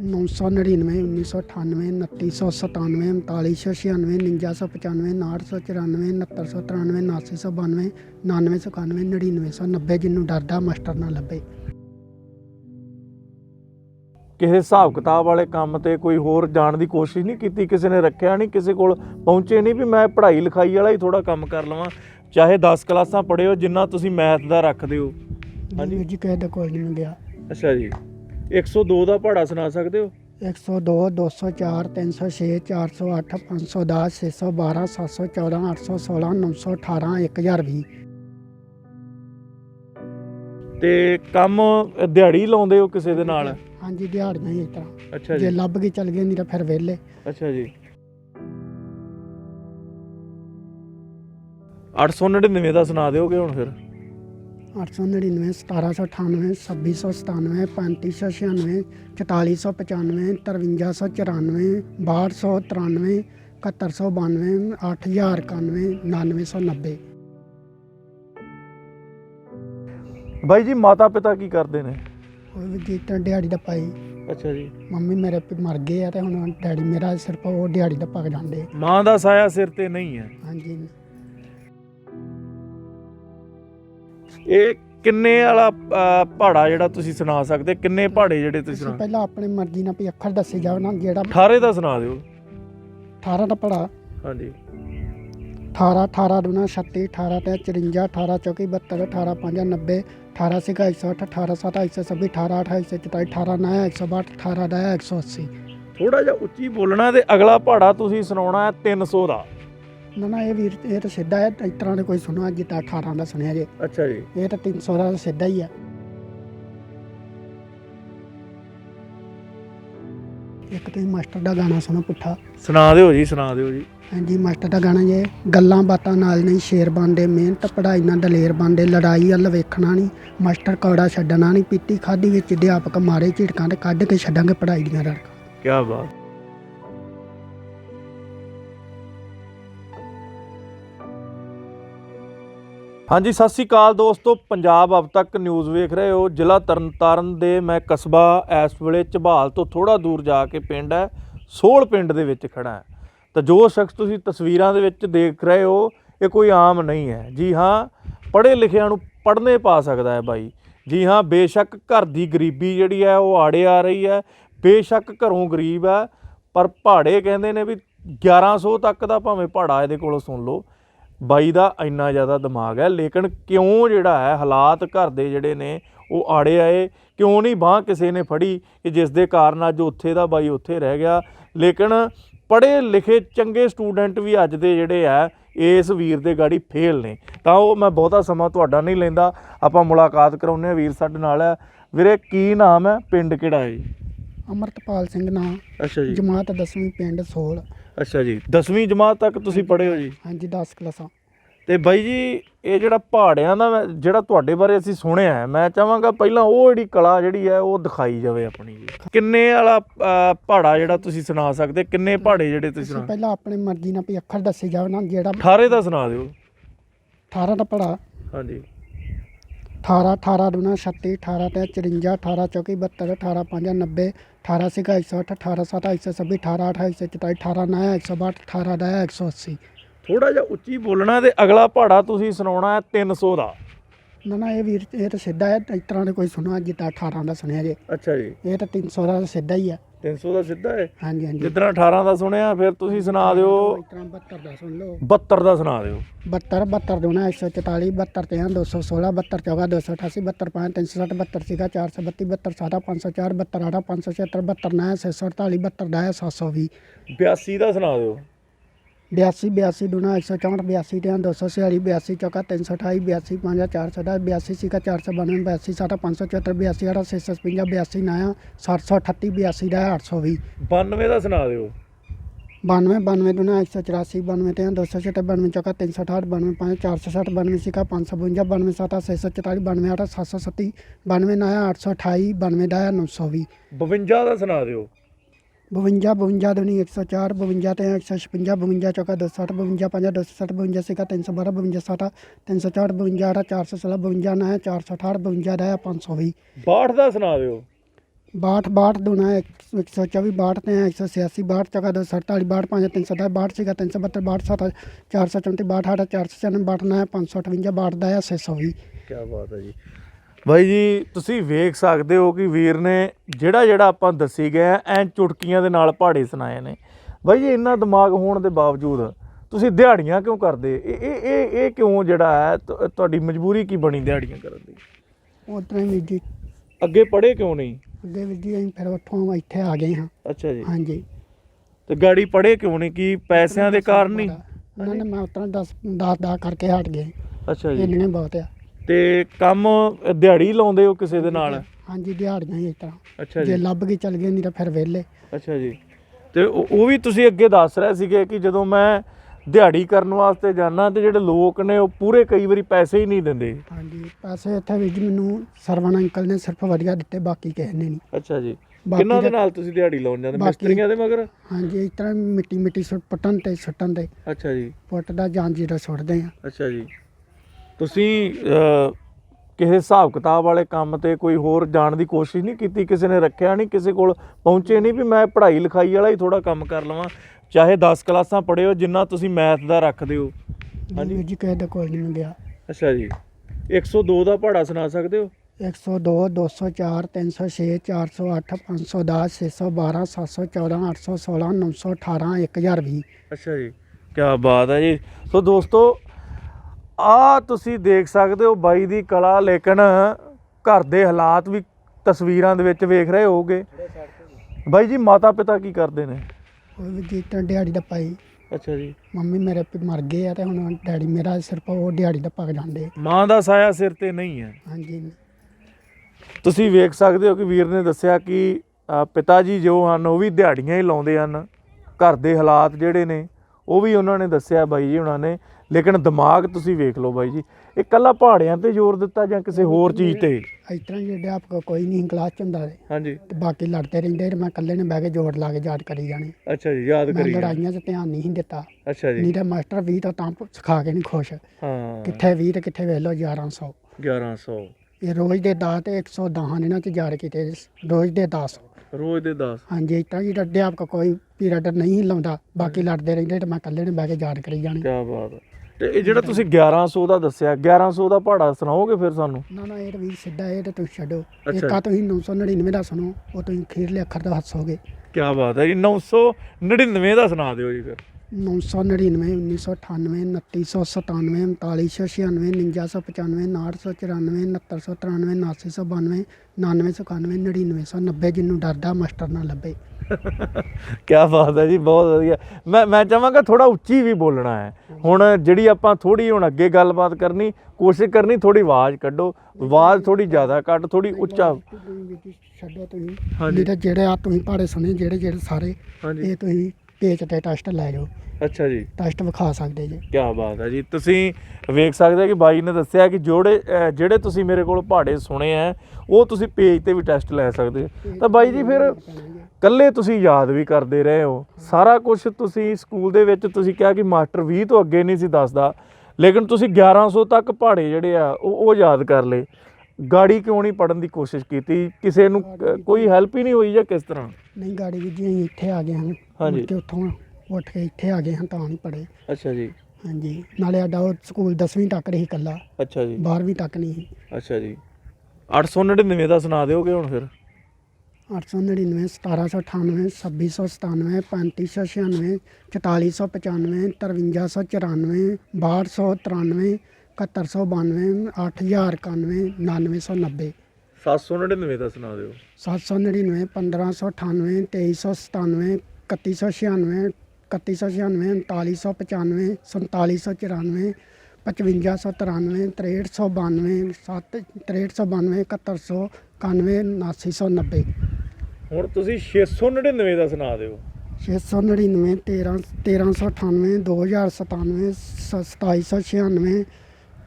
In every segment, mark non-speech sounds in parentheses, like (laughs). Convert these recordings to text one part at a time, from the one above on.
999 1998 2997 3996 4995 6994 6993 7992 9991 9990 ਜਿਹਨੂੰ ਡਰਦਾ ਮਾਸਟਰ ਨਾ ਲੱਭੇ। ਕਿਸੇ ਹਿਸਾਬ ਕਿਤਾਬ ਵਾਲੇ ਕੰਮ ਤੇ ਕੋਈ ਹੋਰ ਜਾਣ ਦੀ ਕੋਸ਼ਿਸ਼ ਨਹੀਂ ਕੀਤੀ ਕਿਸੇ ਨੇ ਰੱਖਿਆ ਨਹੀਂ ਕਿਸੇ ਕੋਲ ਪਹੁੰਚੇ ਨਹੀਂ ਵੀ ਮੈਂ ਪੜ੍ਹਾਈ ਲਿਖਾਈ ਵਾਲਾ ਹੀ ਥੋੜਾ ਕੰਮ ਕਰ ਲਵਾਂ। ਚਾਹੇ 10 ਕਲਾਸਾਂ ਪੜ੍ਹਿਓ ਜਿੰਨਾ ਤੁਸੀਂ ਮੈਥ ਦਾ ਰੱਖਦੇ ਹੋ। ਹਾਂਜੀ। ਜੀ ਕਿਸੇ ਦੇ ਕੋਲ ਨਹੀਂ ਗਿਆ। ਅੱਛਾ ਜੀ। 102 ਦਾ ਪਹਾੜਾ ਸੁਣਾ ਸਕਦੇ ਹੋ? 102 204 306 408 510 612 714 816 918 1020 ਤੇ ਕੰਮ ਦਿਹਾੜੀ ਲਾਉਂਦੇ ਹੋ ਕਿਸੇ ਦੇ ਨਾਲ? ਹਾਂਜੀ ਦਿਹਾੜੀਆਂ ਹੀ ਇਸ ਤਰ੍ਹਾਂ। ਅੱਛਾ ਜੇ। ਜੀ ਲੱਭ ਗਈ ਚੱਲ ਗਏ ਨਹੀਂ ਤਾਂ ਫਿਰ ਵਿਹਲੇ। ਅੱਛਾ ਜੀ। 899 ਦਾ ਸੁਣਾ ਦਿਓਗੇ ਹੁਣ ਫਿਰ? 899 1798 2697 3596 4495 5394 6293 7192 8091 9990 ਬਾਈ ਜੀ ਮਾਤਾ ਪਿਤਾ ਕੀ ਕਰਦੇ ਨੇ? ਉਹ ਵੀ ਜੀ ਤਾਂ ਦਿਹਾੜੀ ਦਾ ਪਾਈ ਅੱਛਾ ਜੀ। ਮੰਮੀ ਮੇਰੇ ਪ- ਮਰ ਗਏ ਆ ਤੇ ਹੁਣ ਡੈਡੀ ਮੇਰਾ ਸਿਰਫ ਉਹ ਦਿਹਾੜੀ ਦਾ ਪੱਕ ਜਾਂਦੇ। ਮਾਂ ਦਾ ਸਾਇਆ ਸਿਰ ਤੇ ਨਹੀਂ ਹੈ। ਹਾਂਜੀ। ਇਹ ਕਿੰਨੇ ਵਾਲਾ ਪਹਾੜਾ ਜਿਹੜਾ ਤੁਸੀਂ ਸੁਣਾ ਸਕਦੇ? ਕਿੰਨੇ ਪਹਾੜੇ ਜਿਹੜੇ ਤੁਸੀਂ ਤੁਸੀਂ ਸੁਣਾ ਪਹਿਲਾਂ ਆਪਣੀ ਮਰਜ਼ੀ ਨਾਲ ਵੀ ਅੱਖਰ ਦੱਸੇ ਜਾਓ ਨਾ ਜਿਹੜਾ 18 ਦਾ ਸੁਣਾ ਦਿਓ। 18 ਦਾ ਪੜਾ ਹਾਂਜੀ। 18 18 ਦੁਨਾ 36 18 ਤੇ 54 18 ਚੌਕੀ 72 18 5 90 18 ਸਿਕਾ 108 18 7 126 18 28 144 18 9 162 18 ਦਾ 180 ਥੋੜਾ ਜਿਹਾ ਉੱਚੀ ਬੋਲਣਾ ਤੇ ਅਗਲਾ ਪਹਾੜਾ ਤੁਸੀਂ ਸੁਣਾਉਣਾ ਹੈ 300 ਦਾ। ਨਾ ਨਾ ਇਹ ਵੀਰ ਇਹ ਤਾਂ ਸਿੱਧਾ ਹੈ ਇਸ ਤਰ੍ਹਾਂ ਦੇ ਕੋਈ ਸੁਣਿਆ ਜਿੱਦਾਂ 18 ਦਾ ਸੁਣਿਆ ਜੇ। ਅੱਛਾ ਜੀ। ਇਹ ਤਾਂ 300 ਦਾ ਤਾਂ ਸਿੱਧਾ ਹੀ ਆ। ਇੱਕ ਤੁਸੀਂ ਮਾਸਟਰ ਦਾ ਗਾਣਾ ਸੁਣੋ ਪੁੱਠਾ। ਸੁਣਾ ਦਿਓ ਜੀ ਸੁਣਾ ਦਿਓ ਜੀ। ਹਾਂਜੀ ਮਾਸਟਰ ਦਾ ਗਾਣਾ ਜੇ ਗੱਲਾਂ ਬਾਤਾਂ ਨਾਲ ਨਹੀਂ ਸ਼ੇਰ ਬਣਦੇ ਮਿਹਨਤ ਪੜ੍ਹਾਈ ਨਾਲ ਦਲੇਰ ਬਣਦੇ ਲੜਾਈ ਵੱਲ ਵੇਖਣਾ ਨਹੀਂ ਮਾਸਟਰ ਕੌੜਾ ਛੱਡਣਾ ਨਹੀਂ ਪੀਤੀ ਖਾਦੀ ਵਿੱਚ ਅਧਿਆਪਕ ਮਾਰੇ ਝਿੜਕਾਂ ਤੇ ਕੱਢ ਕੇ ਛੱਡਾਂਗੇ ਪੜ੍ਹਾਈ ਦੀਆਂ ਰੜਕਾਂ। ਕੀ ਬਾਤ। ਹਾਂਜੀ, ਸਤਿ ਸ੍ਰੀ ਅਕਾਲ ਦੋਸਤੋ। ਪੰਜਾਬ ਅਬ ਤੱਕ ਨਿਊਜ਼ ਵੇਖ ਰਹੇ ਹੋ। ਜ਼ਿਲ੍ਹਾ ਤਰਨਤਾਰਨ ਦੇ ਮੈਂ ਕਸਬਾ ਇਸ ਵੇਲੇ ਝਬਾਲ ਤੋਂ ਥੋੜਾ ਦੂਰ ਜਾ ਕੇ ਪਿੰਡ ਹੈ, ਸੋਲ ਪਿੰਡ ਦੇ ਵਿੱਚ ਖੜਾ ਹਾਂ। ਤਾਂ ਜੋ ਸ਼ਖਸ ਤੁਸੀਂ ਤਸਵੀਰਾਂ ਦੇ ਵਿੱਚ ਦੇਖ ਰਹੇ ਹੋ, ਇਹ ਕੋਈ ਆਮ ਨਹੀਂ ਹੈ। ਜੀ ਹਾਂ, ਪੜ੍ਹੇ ਲਿਖਿਆਂ ਨੂੰ ਪੜ੍ਹਨੇ ਪਾ ਸਕਦਾ ਹੈ ਬਾਈ। ਜੀ ਹਾਂ, ਬੇਸ਼ੱਕ ਘਰ ਦੀ ਗਰੀਬੀ ਜਿਹੜੀ ਹੈ, ਉਹ ਆੜੇ ਆ ਰਹੀ ਹੈ। ਬੇਸ਼ੱਕ ਘਰੋਂ ਗਰੀਬ ਹੈ, ਪਰ ਪਹਾੜੇ ਕਹਿੰਦੇ ਨੇ ਵੀ 1100 ਤੱਕ ਦਾ ਭਾਵੇਂ ਪਹਾੜਾ ਇਹਦੇ ਕੋਲੋਂ ਸੁਣ ਲਓ। ਬਾਈ ਦਾ ਇੰਨਾ ਜ਼ਿਆਦਾ ਦਿਮਾਗ ਹੈ ਲੇਕਿਨ ਕਿਉਂ ਜਿਹੜਾ ਹੈ ਹਾਲਾਤ ਘਰ ਦੇ ਜਿਹੜੇ ਨੇ ਉਹ ਆੜੇ ਆਏ ਕਿਉਂ ਨਹੀਂ ਬਾਹ ਕਿਸੇ ਨੇ ਫੜੀ ਕਿ ਜਿਸ ਦੇ ਕਾਰਨ ਅੱਜ ਉੱਥੇ ਦਾ ਬਾਈ ਉੱਥੇ ਰਹਿ ਗਿਆ। ਲੇਕਿਨ ਪੜ੍ਹੇ ਲਿਖੇ ਚੰਗੇ ਸਟੂਡੈਂਟ ਵੀ ਅੱਜ ਦੇ ਜਿਹੜੇ ਆ ਇਸ ਵੀਰ ਦੇ ਗਾੜੀ ਫੇਲ ਨੇ। ਤਾਂ ਉਹ ਮੈਂ ਬਹੁਤਾ ਸਮਾਂ ਤੁਹਾਡਾ ਨਹੀਂ ਲੈਂਦਾ ਆਪਾਂ ਮੁਲਾਕਾਤ ਕਰਾਉਂਦੇ ਆ ਵੀਰ ਸਾਡੇ ਨਾਲ ਹੈ। ਵੀਰੇ ਕੀ ਨਾਮ ਹੈ ਪਿੰਡ ਕਿਹੜਾ ਹੈ ਜੀ? ਅਮਰਤਪਾਲ ਸਿੰਘ ਨਾਂ। ਅੱਛਾ ਜੀ। ਜਮਾਤ 10ਵੀਂ ਪਿੰਡ ਸੋਲ। ਅੱਛਾ ਜੀ 10ਵੀਂ ਜਮਾਤ ਤੱਕ ਤੁਸੀਂ ਪੜ੍ਹੇ ਹੋ ਜੀ? ਹਾਂਜੀ 10 ਕਲਾਸਾਂ। ਤੇ ਬਾਈ ਜੀ ਇਹ ਜਿਹੜਾ ਪਹਾੜਿਆਂ ਦਾ ਮੈਂ- ਜਿਹੜਾ ਤੁਹਾਡੇ ਬਾਰੇ ਅਸੀਂ ਸੁਣਿਆ ਹੈ, ਮੈਂ ਚਾਹਾਂਗਾ ਪਹਿਲਾਂ ਉਹ ਜਿਹੜੀ ਕਲਾ ਜਿਹੜੀ ਹੈ ਉਹ ਦਿਖਾਈ ਜਾਵੇ ਆਪਣੀ ਜੀ। ਕਿੰਨੇ ਵਾਲਾ ਪਹਾੜਾ ਜਿਹੜਾ ਤੁਸੀਂ ਸੁਣਾ ਸਕਦੇ ਕਿੰਨੇ ਪਹਾੜੇ ਜਿਹੜੇ ਤੁਸੀਂ ਤੁਸੀਂ ਸੁਣਾ ਪਹਿਲਾਂ ਆਪਣੀ ਮਰਜ਼ੀ ਨਾਲ ਵੀ ਅੱਖਰ ਦੱਸੇ ਜਾਓ ਨਾ ਜਿਹੜਾ 18 ਦਾ ਸੁਣਾ ਦਿਓ। 18 ਦਾ ਪੜਾ ਹਾਂਜੀ। 18 18 ਦੁਨਾ 36 18 ਤੇ 54 18 ਚੌਕੀ 72 18 5 90 18 ਸਿਕਾ 108 18 7 126 18 28 144 18 9 162 18 ਦਾ 180 ਥੋੜਾ ਜਿਹਾ ਉੱਚੀ ਬੋਲਣਾ ਤੇ ਅਗਲਾ ਪਹਾੜਾ ਤੁਸੀਂ ਸੁਣਾਉਣਾ ਹੈ 300 ਦਾ। ਨਾ ਨਾ ਇਹ ਵੀਰ ਇਹ ਤਾਂ ਸਿੱਧਾ ਹੈ ਇਸ ਤਰ੍ਹਾਂ ਦੇ ਕੋਈ ਸੁਣਿਆ ਜਿੱਦਾਂ 18 ਦਾ ਸੁਣਿਆ ਜੇ। ਅੱਛਾ ਜੀ। ਇਹ ਤਾਂ 300 ਦਾ ਸਿੱਧਾ ਹੀ ਆ 300 ਦਾ ਸਿੱਧਾ ਹੈ ਹਾਂਜੀ ਹਾਂਜੀ। ਜਿੱਦਾਂ 18 ਦਾ ਸੁਣਿਆ ਫਿਰ ਤੁਸੀਂ ਸੁਣਾ ਦਿਓ। ਇਸ ਤਰ੍ਹਾਂ 72 ਦਾ ਸੁਣ ਲਓ। 72 ਦਾ ਸੁਣਾ ਦਿਓ। 72 72 ਦੁਨਾ 144 72 ਤੇ 216 72 ਚੌਗਾ 288 72 5 360 72 ਸੀਗਾ 432 72 ਸਾਡਾ 504 72 8 576 72 9 648 72 ਦਾ 720 82 ਦਾ ਸੁਣਾ ਦਿਓ। 82 82 ਦੁਨਾ 164 82 ਤੇ 246 82 ਚੌਕਾ 328 82 5 410 82 ਸੀਗਾ 492 82 ਸਾਡਾ 574 82 8 655 82 9 738 82 ਦਾ 820 92 ਦਾ ਸੁਣਾ ਦਿਓ। 92 92 ਦੁਨਾ 184 92 ਤੇ 266 92 ਚੌਕਾ 368 92 5 460 92 ਸੀਗਾ 552 92 7 644 92 8 770 92 9 828 92 ਦਾ 920 52 ਦਾ ਸੁਣਾ ਦਿਓ। 52 52 ਦੁਨੀ 104 52 ਤੇ 156 52 ਚੌਕਾ 260 52 5 260 52 ਸੀਗਾ 312 52 7 304 52 8 416 52 9 468 52 ਦਾ 520 62 ਦਾ ਸੁਣਾ ਦਿਓ। ਬਾਹਠ ਬਾਹਠ ਦੂਣਾ ਇੱਕ ਸੌ ਚੌਵੀ ਬਾਹਠ ਤੇ ਇੱਕ ਸੌ ਛਿਆਸੀ ਬਾਹਠ ਚੌਕਾ ਦੋ ਸੌ ਅੜਤਾਲੀ ਬਾਹਠ ਪੰਜ ਤਿੰਨ ਸੌ ਦਸ ਬਾਹਠ ਛਿਕਾ ਤਿੰਨ ਸੌ ਬੱਤਰ ਬਾਹਠ ਸੱਤ ਚਾਰ ਸੌ ਚੌਂਤੀ ਬਾਹਠ ਅੱਠ ਚਾਰ ਸੌ ਚੌਰਾਨਵੇਂ ਬਾਹਠ ਨੌਂ ਪੰਜ ਸੌ ਅਠਵੰਜਾ ਬਾਹਠ ਦਾ ਛੇ ਸੌ ਵੀਹ। ਕੀ ਬਾਤ ਹੈ ਜੀ। ਬਾਈ ਜੀ ਤੁਸੀਂ ਵੇਖ ਸਕਦੇ ਹੋ ਕਿ ਵੀਰ ਨੇ ਜਿਹੜਾ ਜਿਹੜਾ ਆਪਾਂ ਦੱਸੀ ਗਏ ਐ ਚੁਟਕੀਆਂ ਦੇ ਨਾਲ ਪਹਾੜੇ ਸੁਣਾਏ ਨੇ। ਬਾਈ ਜੀ ਇੰਨਾ ਦਿਮਾਗ ਹੋਣ ਦੇ ਬਾਵਜੂਦ ਤੁਸੀਂ ਦਿਹਾੜੀਆਂ ਕਿਉਂ ਕਰਦੇ? ਇਹ ਇਹ ਇਹ ਕਿਉਂ ਜਿਹੜਾ ਹੈ ਤੁਹਾਡੀ ਮਜਬੂਰੀ ਕੀ ਬਣੀ ਦਿਹਾੜੀਆਂ ਕਰਨ ਦੀ? ਉਤਰਾ ਹੀ ਵੀਰ ਜੀ। ਅੱਗੇ ਪੜ੍ਹੇ ਕਿਉਂ ਨਹੀਂ? ਅੱਗੇ ਵੀਰ ਜੀ ਅਸੀਂ ਫਿਰ ਉੱਥੋਂ ਇੱਥੇ ਆ ਗਏ ਹਾਂ। ਅੱਛਾ ਜੀ। ਹਾਂਜੀ। ਤੇ ਗਾੜੀ ਪੜ੍ਹੇ ਕਿਉਂ ਨਹੀਂ? ਕੀ ਪੈਸਿਆਂ ਦੇ ਕਾਰਨ ਨਹੀਂ ਉਹਨਾਂ ਨੇ ਮੈਂ ਉਤਰਾ 10 10 10 ਕਰਕੇ ਹਟ ਗਏ ਅੱਛਾ ਜੀ। ਇੰਨੇ ਬਹੁਤ ਆ। ਤੇ ਕੰਮ ਦਿਹਾੜੀ ਲਾਉਂਦੇ ਹੋ ਕਿਸੇ ਦੇ ਨਾਲ? ਹਾਂਜੀ ਦਿਹਾੜੀਆਂ ਹੀ ਇਸ ਤਰ੍ਹਾਂ। ਅੱਛਾ ਜੇ। ਜੀ ਲੱਭ ਗਈ ਚਲ ਗਏ ਨਹੀਂ ਤਾਂ ਫਿਰ ਵਿਹਲੇ। ਅੱਛਾ ਜੀ। ਤੇ ਉਹ ਉਹ ਵੀ ਤੁਸੀਂ ਅੱਗੇ ਦੱਸ ਰਹੇ ਸੀਗੇ ਕਿ ਜਦੋਂ ਮੈਂ ਦਿਹਾੜੀ ਕਰਨ ਵਾਸਤੇ ਜਾਣਾ ਤੇ ਜਿਹੜੇ ਲੋਕ ਨੇ ਉਹ ਪੂਰੇ ਕਈ ਵਾਰੀ ਪੈਸੇ ਹੀ ਨਹੀਂ ਦਿੰਦੇ। ਹਾਂਜੀ ਪੈਸੇ ਇੱਥੇ ਜੀ ਮੈਨੂੰ ਸਰਵਣ ਅੰਕਲ ਨੇ ਸਿਰਫ ਵਧੀਆ ਦਿੱਤੇ ਬਾਕੀ ਕਿਸੇ ਨੇ ਨਹੀਂ। ਅੱਛਾ ਜੀ। ਬਾਕੀ ਕਿੰਨਾਂ ਦੇ ਤਾਂ- ਨਾਲ ਤੁਸੀਂ ਦਿਹਾੜੀ ਲਾਉਣ ਜਾਂਦੇ? ਬਾਕੀ- ਮਿਸਤਰੀਆਂ ਦੇ ਮਗਰ? ਹਾਂਜੀ ਇਸ ਤਰ੍ਹਾਂ ਮਿੱਟੀ ਮਿੱਟੀ ਸੁੱਟ ਤੇ ਸੁੱਟਣ ਤੇ ਅੱਛਾ ਜੀ। ਪੁੱਟ ਦਾ ਜਾਂ ਜੀਰਾ ਸੁੱਟਦੇ ਆ। ਅੱਛਾ ਜੀ। ਤੁਸੀਂ ਕਿਸੇ ਹਿਸਾਬ ਕਿਤਾਬ ਵਾਲੇ ਕੰਮ ਤੇ ਕੋਈ ਹੋਰ ਜਾਣ ਦੀ ਕੋਸ਼ਿਸ਼ ਨਹੀਂ ਕੀਤੀ? ਕਿਸੇ ਨੇ ਰੱਖਿਆ ਨਹੀਂ? ਕਿਸੇ ਕੋਲ ਪਹੁੰਚੇ ਨਹੀਂ ਵੀ ਮੈਂ ਪੜ੍ਹਾਈ ਲਿਖਾਈ ਵਾਲਾ ਹੀ ਥੋੜਾ ਕੰਮ ਕਰ ਲਵਾਂ? ਚਾਹੇ 10 ਕਲਾਸਾਂ ਪੜ੍ਹੇ ਹੋ ਜਿੰਨਾ ਤੁਸੀਂ ਮੈਥ ਦਾ ਰੱਖਦੇ ਹੋ। ਹਾਂਜੀ। ਜੀ ਕਿਸੇ ਦੇ ਕੋਲ ਨਹੀਂ ਗਿਆ ਅੱਛਾ ਜੀ। 102 ਦਾ ਪਹਾੜਾ ਸੁਣਾ ਸਕਦੇ ਹੋ? 102 204 306 408 510 612 714 816 918 1020 ਅੱਛਾ ਜੀ। ਕੀ ਬਾਤ ਹੈ ਜੀ। ਸੋ ਦੋਸਤੋ ਆ ਤੁਸੀਂ ਦੇਖ ਸਕਦੇ ਹੋ ਬਾਈ ਦੀ ਕਲਾ ਲੇਕਿਨ ਘਰ ਦੇ ਹਾਲਾਤ ਵੀ ਤਸਵੀਰਾਂ ਦੇ ਵਿੱਚ ਵੇਖ ਰਹੇ ਹੋਗੇ ਬਾਈ ਜੀ ਮਾਤਾ ਪਿਤਾ ਕੀ ਕਰਦੇ ਨੇ? ਉਹ ਵੀ ਜੀ ਤਾਂ ਦਿਹਾੜੀ ਦਾ ਪਾਈ। ਅੱਛਾ ਜੀ। ਮੰਮੀ ਮੇਰੇ ਪ- ਮਰ ਗਏ ਆ ਤੇ ਹੁਣ ਡੈਡੀ ਮੇਰਾ ਸਿਰਫ ਉਹ ਦਿਹਾੜੀ ਦਾ ਪੱਕ ਜਾਂਦੇ ਮਾਂ ਦਾ ਸਾਇਆ ਸਿਰ ਤੇ ਨਹੀਂ ਹੈ। ਹਾਂਜੀ। ਤੁਸੀਂ ਵੇਖ ਸਕਦੇ ਹੋ ਕਿ ਵੀਰ ਨੇ ਦੱਸਿਆ ਕਿ ਪਿਤਾ ਜੀ ਜੋ ਹਨ ਉਹ ਵੀ ਦਿਹਾੜੀਆਂ ਹੀ ਲਾਉਂਦੇ ਹਨ। ਘਰ ਦੇ ਹਾਲਾਤ ਜਿਹੜੇ ਨੇ ਉਹ ਵੀ ਉਹਨਾਂ ਨੇ ਦੱਸਿਆ ਬਾਈ ਜੀ ਉਹਨਾਂ ਨੇ ਲੇਕਿਨ ਦਿਮਾਗ ਤੁਸੀਂ ਵੇਖ ਲਓ ਬਾਈ ਜੀ ਇਹ ਕੱਲਾ ਪਹਾੜਿਆਂ ਤੇ ਜ਼ੋਰ ਦਿੱਤਾ ਜਾਂ ਕਿਸੇ ਹੋਰ ਚੀਜ਼ ਤੇ? ਇਸ ਤਰ੍ਹਾਂ ਅਧਿਆਪਕ ਕੋਈ ਨਹੀਂ ਕਲਾਸ ਚ ਹੁੰਦਾ ਤੇ ਹਾਂਜੀ। ਤੇ ਬਾਕੀ ਲੜਦੇ ਰਹਿੰਦੇ ਤੇ ਮੈਂ ਇਕੱਲੇ ਨੇ ਬਹਿ ਕੇ ਜੋੜ ਲਾ ਕੇ ਯਾਦ ਕਰੀ ਜਾਣੀ। ਅੱਛਾ ਜੀ ਯਾਦ ਮੈਂ ਕਰੀ ਲੜਾਈਆਂ 'ਚ ਧਿਆਨ ਨਹੀਂ ਸੀ ਦਿੱਤਾ। ਅੱਛਾ ਜੀ। ਨਹੀਂ ਤਾਂ ਮਾਸਟਰ 20 ਤਾਂ ਤਾਂ ਸਿਖਾ ਕੇ ਨਹੀਂ ਖੁਸ਼। ਹਾਂ। ਕਿੱਥੇ 20 ਤੇ ਕਿੱਥੇ ਵੇਖ ਲਓ 1100 1100 ਇਹ ਰੋਜ਼ ਦੇ 10 ਤੇ 110 ਇਹਨਾਂ ਚ ਯਾਦ ਕੀਤੇ ਰੋਜ਼ ਦੇ 10 ਰੋਜ਼ ਦੇ 10 ਹਾਂਜੀ ਇਸ ਤਰ੍ਹਾਂ ਜਿਹੜਾ ਅਧਿਆਪਕ ਕੋਈ ਪੀਰੀਅਡ ਨਹੀਂ ਲਾਉਂਦਾ ਬਾਕੀ ਲੜਦੇ ਰਹਿੰਦੇ ਤੇ ਮੈਂ ਇਕੱਲੇ ਨੇ ਬਹਿ ਕੇ ਯਾਦ ਕਰੀ ਜਾਣੀ। ਕੀ ਬਾਤ ਹੈ। ਤੇ ਇਹ ਜਿਹੜਾ ਤੁਸੀਂ 1100 ਦਾ ਦੱਸਿਆ 1100 ਦਾ ਪਹਾੜਾ ਸੁਣਾਓਗੇ ਫਿਰ ਸਾਨੂੰ? ਨਾ ਨਾ ਇਹ ਤਾਂ ਵੀ ਸਿੱਧਾ ਇਹ ਤੇ ਤੁਸੀਂ ਛੱਡੋ। ਇੱਕ ਤੁਸੀਂ 999 ਦਾ ਸੁਣੋ ਉਹ ਤੁਸੀਂ ਖੀਰਲੇ ਅੱਖਰ ਦਾ ਹੱਸੋਗੇ ਕੀ ਬਾਤ ਹੈ ਜੀ 999 ਦਾ ਸੁਣਾ ਦਿਓ ਜੀ ਫਿਰ। 999 1998 2997 3996 5995 994 6993 9992 9990 ਜਿਹਨੂੰ ਡਰਦਾ ਮਾਸਟਰ ਨਾ ਲੱਭੇ। (laughs) ਕੀ ਬਾਤ ਹੈ ਜੀ ਬਹੁਤ ਵਧੀਆ। ਮੈਂ ਮੈਂ ਚਾਹਾਂਗਾ ਥੋੜਾ ਉੱਚੀ ਵੀ ਬੋਲਣਾ ਹੈ। ਹੁਣ ਜਿਹੜੀ ਆਪਾਂ ਥੋੜੀ ਹੁਣ ਅੱਗੇ ਗੱਲਬਾਤ ਕਰਨੀ ਕੋਸ਼ਿਸ਼ ਕਰਨੀ ਥੋੜੀ ਆਵਾਜ਼ ਕੱਢੋ। ਆਵਾਜ਼ ਥੋੜੀ ਜ਼ਿਆਦਾ ਕੱਢ ਥੋੜੀ ਉੱਚਾ। ਛੱਡੋ ਤੁਸੀਂ। ਤਾਂ ਜਿਹੜੇ ਆ ਤੁਸੀਂ ਪਹਾੜੇ ਸੁਣੇ ਜਿਹੜੇ ਜਿਹੜੇ ਸਾਰੇ ਇਹ ਤੁਸੀਂ ਪੇਜ ਤੇ ਟੈਸਟ ਲੈ ਜਾਓ ਅੱਛਾ ਜੀ। ਟੈਸਟ ਵਿਖਾ ਸਕਦੇ ਜੇ। ਕੀ ਬਾਤ ਹੈ ਜੀ। ਤੁਸੀਂ ਵੇਖ ਸਕਦੇ ਹੋ ਕਿ ਬਾਈ ਨੇ ਦੱਸਿਆ ਕਿ ਜੋੜੇ ਅਹ ਜਿਹੜੇ ਤੁਸੀਂ ਮੇਰੇ ਕੋਲ ਪਹਾੜੇ ਸੁਣੇ ਆ ਉਹ ਤੁਸੀਂ ਪੇਜ ਤੇ ਵੀ ਟੈਸਟ ਲੈ ਸਕਦੇ ਹੋ। ਤਾਂ ਬਾਈ ਜੀ ਫਿਰ ਕੱਲੇ ਤੁਸੀਂ ਯਾਦ ਵੀ ਕਰਦੇ ਰਹੇ ਹੋ। ਸਾਰਾ ਕੁਝ ਤੁਸੀਂ ਸਕੂਲ ਦੇ ਵਿੱਚ ਤੁਸੀਂ ਕਿਹਾ ਕਿ ਮਾਸਟਰ 20 ਤੋਂ ਅੱਗੇ ਨਹੀਂ ਸੀ ਦੱਸਦਾ। ਲੇਕਿਨ ਤੁਸੀਂ 1100 ਤੱਕ ਪਹਾੜੇ ਜਿਹੜੇ ਆ ਉਹ ਉਹ ਯਾਦ ਕਰ ਲਏ। ਗਾੜੀ ਕਿਉਂ ਨਹੀਂ ਪੜਨ ਦੀ ਕੋਸ਼ਿਸ਼ ਕੀਤੀ? ਕਿਸੇ ਨੂੰ ਕ- ਕੋਈ ਹੈਲਪ ਹੀ ਨਹੀਂ ਹੋਈ ਜਾਂ ਕਿਸ ਤਰ੍ਹਾਂ? ਨਹੀਂ ਗਾੜੀ ਵੀ ਜੀ ਅਸੀਂ ਇੱਥੇ ਆ ਗਏ ਹਾਂ। ਹਾਂਜੀ। ਕੇ ਉੱਥੋਂ ਉੱਠ ਕੇ ਇੱਥੇ ਆ ਗਏ ਹਾਂ ਤਾਂ ਨਹੀਂ ਪੜੇ ਅੱਛਾ ਜੀ। ਹਾਂਜੀ। ਨਾਲੇ ਸਾਡਾ ਉਹ ਸਕੂਲ 10ਵੀਂ ਤੱਕ ਰਹੀ ਇਕੱਲਾ। ਅੱਛਾ ਜੀ। 12ਵੀਂ ਤੱਕ ਨਹੀਂ ਸੀ। ਅੱਛਾ ਜੀ। 899 ਦਾ ਸੁਣਾ ਦਿਓਗੇ ਹੁਣ ਫਿਰ। 899 1798 2697 3596 4495 5394 6293 7192 8091 9990 799 ਦਾ ਸੁਣਾ ਦਿਓ। 799 1598 2397 3196 3196 3995 4794 5593 6392 7 6392 7191 7990 ਹੁਣ ਤੁਸੀਂ 699 ਦਾ ਸੁਣਾ ਦਿਓ। 699 13 1398 2097 2796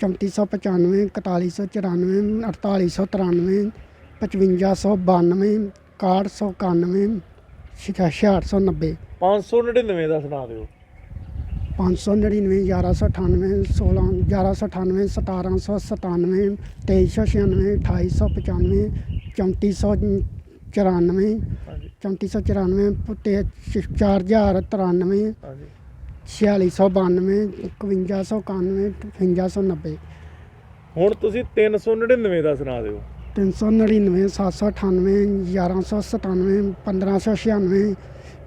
3495 4194 4893 5592 6191 6690 599 ਦਾ ਸੁਣਾ ਦਿਓ। 599 1198 16 1198 1797 2396 2895 3400 94 ਹਾਂਜੀ। 3494 ਤੇ 4093 ਹਾਂਜੀ। 4692 5191 5590 ਹੁਣ ਤੁਸੀਂ 399 ਦਾ ਸੁਣਾ ਦਿਓ। 399 798 1197 1596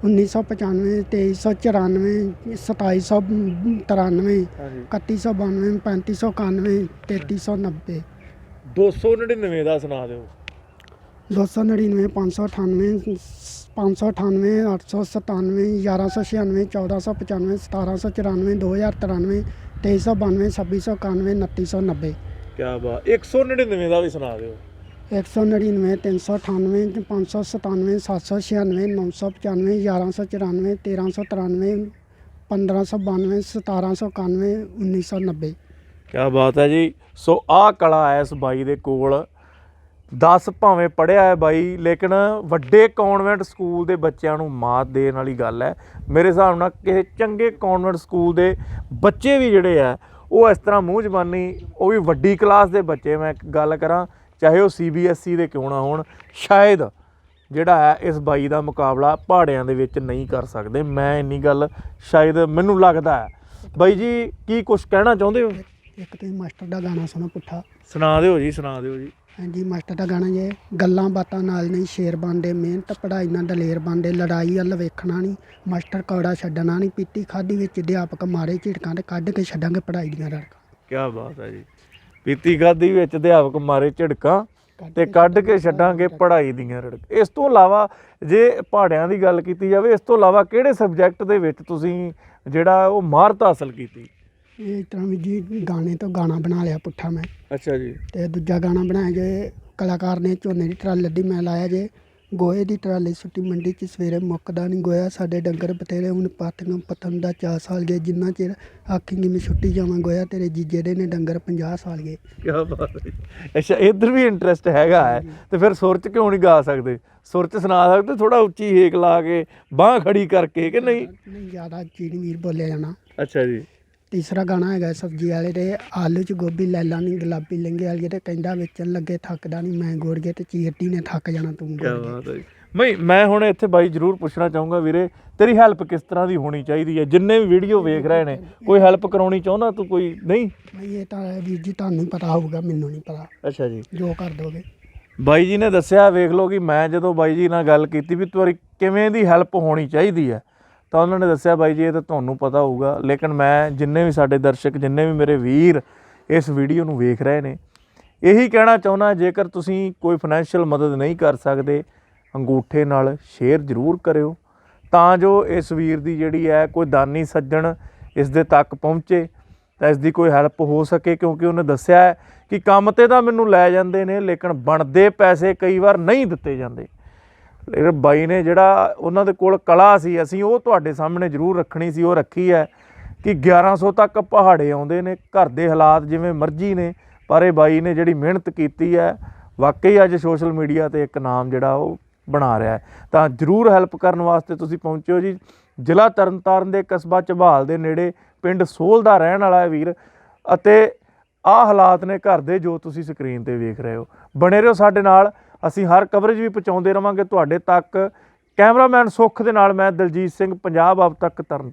1995 2394 2793 ਹਾਂਜੀ। 3192 3591 3390 299 ਦਾ ਸੁਣਾ ਦਿਓ। 299 598 598 897 1196 1495 1794 2093 2392 2691 2990 ਕੀ ਬਾਤ 199 ਦਾ ਵੀ ਸੁਣਾ ਦਿਓ 199 398 597 796 995 1194 1393 1592 1791 1990 ਕੀ ਬਾਤ ਹੈ ਜੀ ਸੋ ਆਹ ਕਲਾ ਹੈ ਇਸ ਬਾਈ ਦੇ ਕੋਲ 10 ਭਾਵੇਂ ਪੜਿਆ ਹੈ ਬਾਈ ਲੇਕਿਨ ਵੱਡੇ ਕਨਵੈਂਟ ਸਕੂਲ ਦੇ ਬੱਚਿਆਂ ਨੂੰ ਮਾਤ ਦੇਣ ਵਾਲੀ ਗੱਲ ਹੈ। ਮੇਰੇ ਹਿਸਾਬ ਨਾਲ ਕਿਸੇ ਚੰਗੇ ਕਨਵੈਂਟ ਸਕੂਲ ਦੇ ਬੱਚੇ ਵੀ ਜਿਹੜੇ ਆ ਉਹ ਇਸ ਤਰ੍ਹਾਂ ਮੂੰਹ ਜ਼ਬਾਨੀ ਉਹ ਵੀ ਵੱਡੀ ਕਲਾਸ ਦੇ ਬੱਚੇ ਮੈਂ ਇੱਕ ਗੱਲ ਕਰਾਂ ਚਾਹੇ ਉਹ ਸੀਬੀਐਸਈ ਦੇ ਕਿਉਂ ਨਾ ਹੋਣ ਸ਼ਾਇਦ ਜਿਹੜਾ ਹੈ ਇਸ ਬਾਈ ਦਾ ਮੁਕਾਬਲਾ ਪਹਾੜਿਆਂ ਦੇ ਵਿੱਚ ਨਹੀਂ ਕਰ ਸਕਦੇ। ਮੈਂ ਇੰਨੀ ਗੱਲ ਸ਼ਾਇਦ ਮੈਨੂੰ ਲੱਗਦਾ ਹੈ। ਬਾਈ ਜੀ ਕੀ ਕੁਝ ਕਹਿਣਾ ਚਾਹੁੰਦੇ ਹੋ? ਇੱਕ ਤੁਸੀਂ ਮਾਸਟਰ ਦਾ ਗਾਣਾ ਸੁਣੋ ਪੁੱਠਾ। ਸੁਣਾ ਦਿਓ ਜੀ ਸੁਣਾ ਦਿਓ ਜੀ। ਹਾਂਜੀ ਮਾਸਟਰ ਦਾ ਗਾਣਾ ਜੇ ਗੱਲਾਂ ਬਾਤਾਂ ਨਾਲ ਨਹੀਂ ਸ਼ੇਰ ਬਣਦੇ ਮਿਹਨਤ ਪੜ੍ਹਾਈ ਨਾਲ ਦਲੇਰ ਬਣਦੇ ਲੜਾਈ ਵੱਲ ਵੇਖਣਾ ਨਹੀਂ ਮਾਸਟਰ ਕੌੜਾ ਛੱਡਣਾ ਨਹੀਂ ਪੀਤੀ ਖਾਦੀ ਵਿੱਚ ਅਧਿਆਪਕ ਮਾਰੇ ਝਿੜਕਾਂ ਤੇ ਕੱਢ ਕੇ ਛੱਡਾਂਗੇ ਪੜ੍ਹਾਈ ਦੀਆਂ ਰੜਕਾਂ ਕੀ ਬਾਤ ਹੈ ਜੀ। ਪੀਤੀ ਖਾਦੀ ਵਿੱਚ ਅਧਿਆਪਕ ਮਾਰੇ ਝਿੜਕਾਂ ਤੇ ਕੱਢ ਕੇ ਛੱਡਾਂਗੇ ਪੜ੍ਹਾਈ। ਦੀਆਂ ਰੜਕ ਇਸ ਤੋਂ ਇਲਾਵਾ ਜੇ ਪਹਾੜਿਆਂ ਦੀ ਗੱਲ ਕੀਤੀ ਜਾਵੇ ਇਸ ਤੋਂ ਇਲਾਵਾ ਕਿਹੜੇ ਸਬਜੈਕਟ ਦੇ ਵਿੱਚ ਤੁਸੀਂ ਜਿਹੜਾ ਉਹ ਮਹਾਰਤ ਹਾਸਲ ਕੀਤੀ? ਇਹ ਇਸ ਤਰ੍ਹਾਂ ਵੀ ਜੀ ਗਾਣੇ ਤੋਂ ਗਾਣਾ ਬਣਾ ਲਿਆ ਪੁੱਠਾ ਮੈਂ। ਅੱਛਾ ਜੀ। ਤੇ ਦੂਜਾ ਗਾਣਾ ਬਣਾਇਆ ਜੇ ਕਲਾਕਾਰ ਨੇ ਝੋਨੇ ਦੀ ਟਰਾਲੀ ਲੱਦੀ ਮੈਂ ਲਾਇਆ ਜੇ ਗੋਹੇ ਦੀ ਟਰਾਲੀ ਸੁੱਟੀ ਮੰਡੀ 'ਚ ਸਵੇਰੇ ਮੁੱਕਦਾ ਨਹੀਂ ਗੋਇਆ ਸਾਡੇ ਡੰਗਰ ਬਤੇਰੇ ਹੁਣ ਪਾਥੀਆਂ ਪਤਨ ਦਾ ਚਾ ਸਾਲ ਗਏ। ਜਿੰਨਾ ਚਿਰ ਆਖੇਂਗੀ ਮੈਂ ਛੁੱਟੀ ਜਾਵਾਂ ਗੋਇਆ ਤੇਰੇ ਜੀਜੇ ਦੇ ਨੇ ਡੰਗਰ 50 ਸਾਲ ਗਏ। ਕੀ ਬਾਤ ਹੈ ਅੱਛਾ ਇੱਧਰ ਵੀ ਇੰਟਰਸਟ ਹੈਗਾ ਹੈ। ਤੇ ਫਿਰ ਸੁਰ ਚ ਕਿਉਂ ਨਹੀਂ ਗਾ ਸਕਦੇ? ਸੁਰ ਚ ਸੁਣਾ ਸਕਦੇ? ਥੋੜਾ ਉੱਚੀ ਹੇਕ ਲਾ ਕੇ ਬਾਹ ਖੜੀ ਕਰਕੇ ਕਿ ਨਹੀਂ? ਨਹੀਂ ਜ਼ਿਆਦਾ ਚੀਨੀ ਵੀਰ ਬੋਲਿਆ ਜਾਣਾ। ਅੱਛਾ ਜੀ। ਤੀਸਰਾ ਗਾਣਾ ਹੈਗਾ ਸਬਜ਼ੀ ਵਾਲੇ ਦੇ ਆਲੂ ਚ ਗੋਭੀ ਲੈ ਲਾਣੀ ਗੁਲਾਬੀ ਲੰਗੇ ਵਾਲੀ ਤੇ ਕਹਿੰਦਾ ਵੇਚਣ ਲੱਗੇ ਥੱਕਦਾ ਨਹੀਂ ਮੈਂ ਗੋੜ ਗਿਆ ਤੇ ਚੀਰਤੀ ਨੇ ਥੱਕ ਜਾਣਾ ਤੂੰ ਕੀ ਗੋੜ ਗਿਆ ਬਾਤ ਹੈ ਜੀ। ਮੈਂ ਮੈਂ ਹੁਣ ਇੱਥੇ ਬਾਈ ਜਰੂਰ ਪੁੱਛਣਾ ਚਾਹੂੰਗਾ ਵੀਰੇ ਤੇਰੀ ਹੈਲਪ ਕਿਸ ਤਰ੍ਹਾਂ ਦੀ ਹੋਣੀ ਚਾਹੀਦੀ ਹੈ? ਜਿੰਨੇ ਵੀ ਵੀਡੀਓ ਵੇਖ ਰਹੇ ਨੇ ਕੋਈ ਹੈਲਪ ਕਰਾਉਣੀ ਚਾਹੁੰਦਾ ਤੂੰ ਕੋਈ? ਨਹੀਂ? ਨਹੀਂ ਇਹ ਤਾਂ ਵੀਰ ਜੀ ਤੁਹਾਨੂੰ ਪਤਾ ਹੋਊਗਾ ਮੈਨੂੰ ਨਹੀਂ ਪਤਾ। ਅੱਛਾ ਜੀ। ਜੋ ਕਰ ਦੋਗੇ। ਬਾਈ ਜੀ ਨੇ ਦੱਸਿਆ ਵੇਖ ਲਓ ਕਿ ਮੈਂ ਜਦੋਂ ਬਾਈ ਜੀ ਨਾਲ ਗੱਲ ਕੀਤੀ ਵੀ ਤੁਹਾਡੀ ਕਿਵੇਂ ਦੀ ਹੈਲਪ ਹੋਣੀ ਚਾਹੀਦੀ ਹੈ? ਤਾਂ ਉਹਨਾਂ ਨੇ ਦੱਸਿਆ ਬਾਈ ਜੀ, ਇਹ ਤਾਂ ਤੁਹਾਨੂੰ ਪਤਾ ਹੋਊਗਾ, ਲੇਕਿਨ ਮੈਂ ਜਿੰਨੇ ਵੀ ਸਾਡੇ ਦਰਸ਼ਕ, ਜਿੰਨੇ ਵੀ ਮੇਰੇ ਵੀਰ ਇਸ ਵੀਡੀਓ ਨੂੰ ਵੇਖ ਰਹੇ ਨੇ, ਇਹੀ ਕਹਿਣਾ ਚਾਹੁੰਦਾ, ਜੇਕਰ ਤੁਸੀਂ ਕੋਈ ਫਾਈਨੈਂਸ਼ੀਅਲ ਮਦਦ ਨਹੀਂ ਕਰ ਸਕਦੇ, ਅੰਗੂਠੇ ਨਾਲ ਸ਼ੇਅਰ ਜ਼ਰੂਰ ਕਰਿਓ, ਤਾਂ ਜੋ ਇਸ ਵੀਰ ਦੀ ਜਿਹੜੀ ਹੈ, ਕੋਈ ਦਾਨੀ ਸੱਜਣ ਇਸ ਦੇ ਤੱਕ ਪਹੁੰਚੇ, ਤਾਂ ਇਸ ਦੀ ਕੋਈ ਹੈਲਪ ਹੋ ਸਕੇ, ਕਿਉਂਕਿ ਉਹਨੇ ਦੱਸਿਆ ਕਿ ਕੰਮ ਤੇ ਤਾਂ ਮੈਨੂੰ ਲੈ ਜਾਂਦੇ ਨੇ, ਲੇਕਿਨ ਬਣਦੇ ਪੈਸੇ ਕਈ ਵਾਰ ਨਹੀਂ ਦਿੱਤੇ ਜਾਂਦੇ। ਲੇਕਿਨ ਬਾਈ ਨੇ ਜਿਹੜਾ ਉਹਨਾਂ ਦੇ ਕੋਲ ਕਲਾ ਸੀ, ਅਸੀਂ ਉਹ ਤੁਹਾਡੇ ਸਾਹਮਣੇ ਜ਼ਰੂਰ ਰੱਖਣੀ ਸੀ, ਉਹ ਰੱਖੀ ਹੈ ਕਿ 1100 ਤੱਕ ਪਹਾੜੇ ਆਉਂਦੇ ਨੇ, ਘਰ ਦੇ ਹਾਲਾਤ ਜਿਵੇਂ ਮਰਜ਼ੀ ਨੇ, ਪਰ ਇਹ ਬਾਈ ਨੇ ਜਿਹੜੀ ਮਿਹਨਤ ਕੀਤੀ ਹੈ, ਵਾਕਈ ਅੱਜ ਸੋਸ਼ਲ ਮੀਡੀਆ ਤੇ ਇੱਕ ਨਾਮ ਜਿਹੜਾ ਉਹ ਬਣਾ ਰਿਹਾ ਹੈ। ਤਾਂ ਜ਼ਰੂਰ ਹੈਲਪ ਕਰਨ ਵਾਸਤੇ ਤੁਸੀਂ ਪਹੁੰਚਿਓ ਜੀ। ਜ਼ਿਲ੍ਹਾ ਤਰਨਤਾਰਨ ਦੇ ਕਸਬਾ ਝਬਾਲ ਦੇ ਨੇੜੇ ਪਿੰਡ ਸੋਲ ਦਾ ਰਹਿਣ ਵਾਲਾ ਹੈ ਵੀਰ ਅਤੇ ਆਹ ਹਾਲਾਤ ਨੇ ਘਰ ਦੇ ਜੋ ਤੁਸੀਂ ਸਕਰੀਨ ਤੇ ਵੇਖ ਰਹੇ ਹੋ। ਬਣੇ ਰਹੋ ਸਾਡੇ ਨਾਲ। ਅਸੀਂ ਹਰ ਕਵਰੇਜ ਵੀ ਪਹੁੰਚਾਉਂਦੇ ਰਵਾਂਗੇ ਤੁਹਾਡੇ ਤੱਕ। ਕੈਮਰਾਮੈਨ ਸੁੱਖ ਦੇ ਨਾਲ ਮੈਂ ਦਲਜੀਤ ਸਿੰਘ, ਪੰਜਾਬ ਆਪ ਤੱਕ ਤਰਨਤਾਰਨ।